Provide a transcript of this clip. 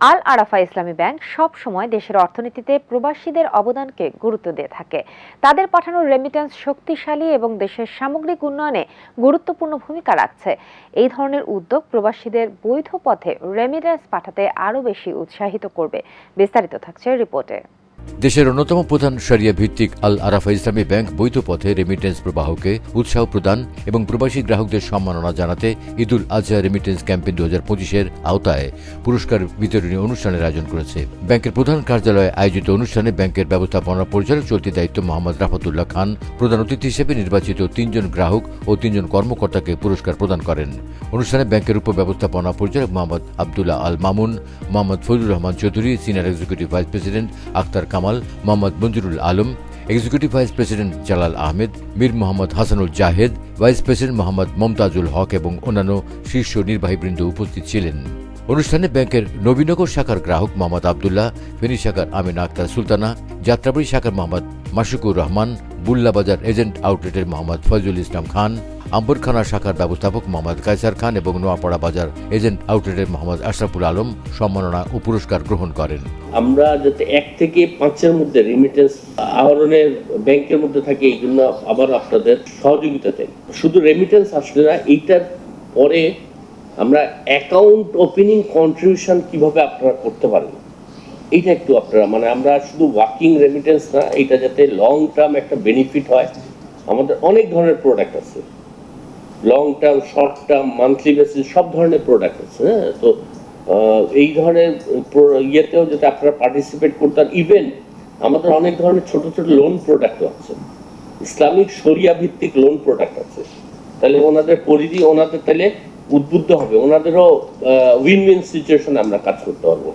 আল আরাফা ইসলামী bank সব সময় দেশের অর্থনীতিতে প্রবাসীদের অবদানকে গুরুত্ব দিয়ে থাকে। তাদের পাঠানোর রেমিটেন্স শক্তিশালী এবং দেশের সামগ্রিক উন্নয়নে গুরুত্বপূর্ণ ভূমিকা রাখছে। এই ধরনের উদ্যোগ প্রবাসীদের বৈধ পথে রেমিটেন্স পাঠাতে আরও বেশি উৎসাহিত করবে। বিস্তারিত থাকছে রিপোর্টে। দেশের অন্যতম প্রধান সারিয়া ভিত্তিক আল আরাফা ইসলামী ব্যাংক বৈধ পথে রেমিটেন্স প্রবাহকে উৎসাহ প্রদান এবং প্রবাসী গ্রাহকদের সম্মাননা জানাতে ঈদুল আজহা রেমিটেন্স ক্যাম্পেইন দু হাজার পঁচিশের আওতায় পুরস্কার বিতরণী অনুষ্ঠানের আয়োজন করেছে। ব্যাংকের প্রধান কার্যালয়ে আয়োজিত অনুষ্ঠানে ব্যাংকের ব্যবস্থাপনা পরিচালক চলতি দায়িত্ব মোহাম্মদ রাফাতুল্লাহ খান, প্রধান অতিথি হিসেবে নির্বাচিত তিনজন গ্রাহক ও তিনজন কর্মকর্তাকে পুরস্কার প্রদান করেন। অনুষ্ঠানে ব্যাংকের উপব্যবস্থাপনা পরিচালক Mohammad Abdullah Al Mamun, Mohammad Fazlur Rahman Chowdhury, senior executive vice president Akhtar Kamal, Mohammad Manjurul Alam executive vice president Jalal Ahmed, Mir Mohammad Hasanul Zahed vice president Mohammad Momtazul Haque এবং অন্যান্য শীর্ষ নির্বাহীবৃন্দ উপস্থিত ছিলেন। অনুষ্ঠানে ব্যাংকের নবীনগর শাখার গ্রাহক মোহাম্মদ আবদুল্লাহ, ফেনী শাখার আমিন আক্তার সুলতানা, যাত্রাবাড়ি শাখার মোহাম্মদ মাসুকুর রহমান, বুল্লাবাজার এজেন্ট আউটলেটের মোহাম্মদ ফজলুল ইসলাম খান আম্বরখানা শাখার ব্যবস্থাপক মোহাম্মদ কায়সার খান এবং নোয়াপাড়া বাজার এজেন্ট আউটলেটের মোহাম্মদ আশরাফুল আলম সম্মাননা ও পুরস্কার গ্রহণ করেন। আমরা যাতে এক থেকে পাঁচের মধ্যে রেমিটেন্স আহরণের ব্যাংকের মধ্যে থাকে, এই জন্য আবার আপনাদের সহযোগিতা চাই। শুধু রেমিটেন্স আসলে না, এইটার পরে আমরা অ্যাকাউন্ট ওপেনিং কন্ট্রিবিউশন কীভাবে আপনারা করতে পারেন, এইটা একটু আপনারা মানে আমরা শুধু ওয়ার্কিং রেমিটেন্স না এটা যাতে লং টার্ম একটা বেনিফিট হয়। আমাদের অনেক ধরনের প্রোডাক্ট আছে। Long term short term monthly basis সব ধরনের প্রোডাক্ট আছে হ্যাঁ? তো এই ধরনের ইয়েতেও যাতে আপনারা পার্টিসিপেট করতেন ইভেন আমাদের অনেক ধরনের ছোট ছোট লোন প্রোডাক্ট আছে। ইসলামিক শরিয়া ভিত্তিক লোন প্রোডাক্ট আছে। তাহলে ওনাদের পরিধি, ওনাদের তাহলে উদ্বুদ্ধ হবে, ওনাদেরও উইন উইন সিচুয়েশনে আমরা কাজ করতে পারব।